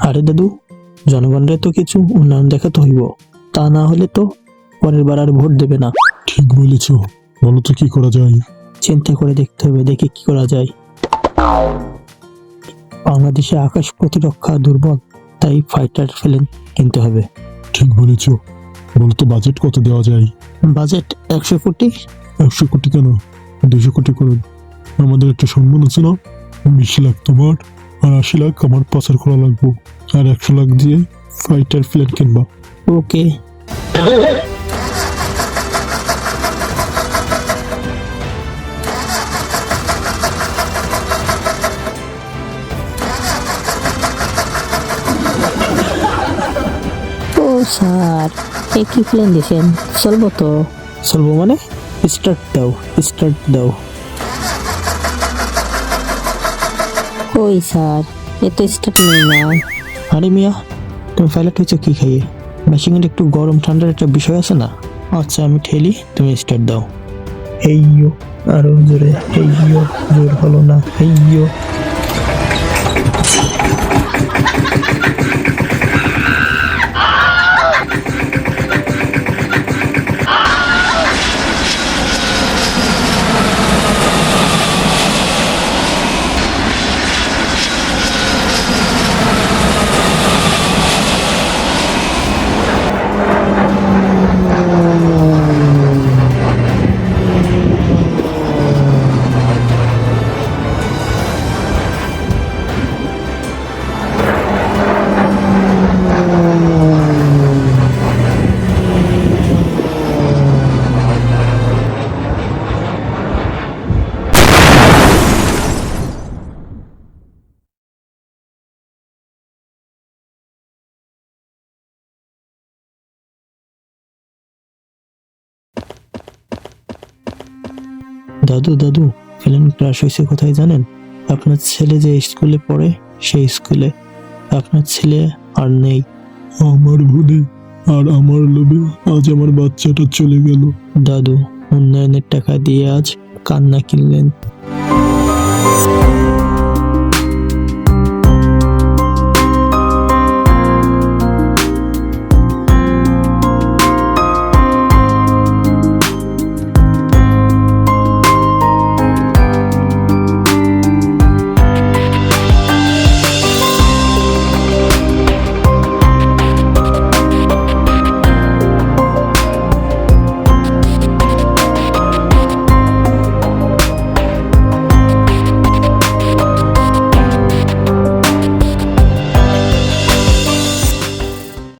আরে দাদু জনগণের তো কিছু উন্নয়ন দেখাতে হইব। তা না হলে তো পরের বার আর ভোট দেবে না। ঠিক বলেছ। বলো তো কি করা যায়? চিন্তা করে দেখতে হবে দেখে কি করা যায়। বাংলাদেশে আকাশ প্রতিরক্ষা দুর্বল তাই ফাইটার ফেলেন কিনতে হবে। ঠিক বলেছ। বলো তো বাজেট কত দেওয়া যায়? বাজেট একশো কোটি। একশো কোটি কেন? দুশো কোটি করুন। আমাদের একটা সম্মান আছে না? বিশ লাখ তোমার। আর আশি লাখ আমার পাচার করা লাগবো। আর একশো লাখ দিয়ে ফাইটার প্লেন কিনবা। ওকে ও স্যার এ কি প্লেন দিছেন? চলবো তো। চলবো মানে? স্টার্ট দাও স্টার্ট দাও। ওই স্যার? এ তো স্টার্ট নেই না। আরে মিয়া তুমি পাইলট হয়েছো কি খাইয়ে মেশিনের একটু গরম ঠান্ডার একটা বিষয় আছে না? আচ্ছা আমি ঠেলি তুমি স্টার্ট দাও। এই আরও জোরে এই জোর হলো না হেইয়ো। দাদু দাদু প্লেন ক্রাশ হয়েছে কোথায় জানেন? আপনার ছেলে যে স্কুলে পড়ে সেই স্কুলে। আপনার ছেলে আর নেই। আমার ভুলে আর আমার লোভে আজ আমার বাচ্চাটা চলে গেল। দাদু উন্নয়নের টাকা দিয়ে আজ কান্না কিনলেন।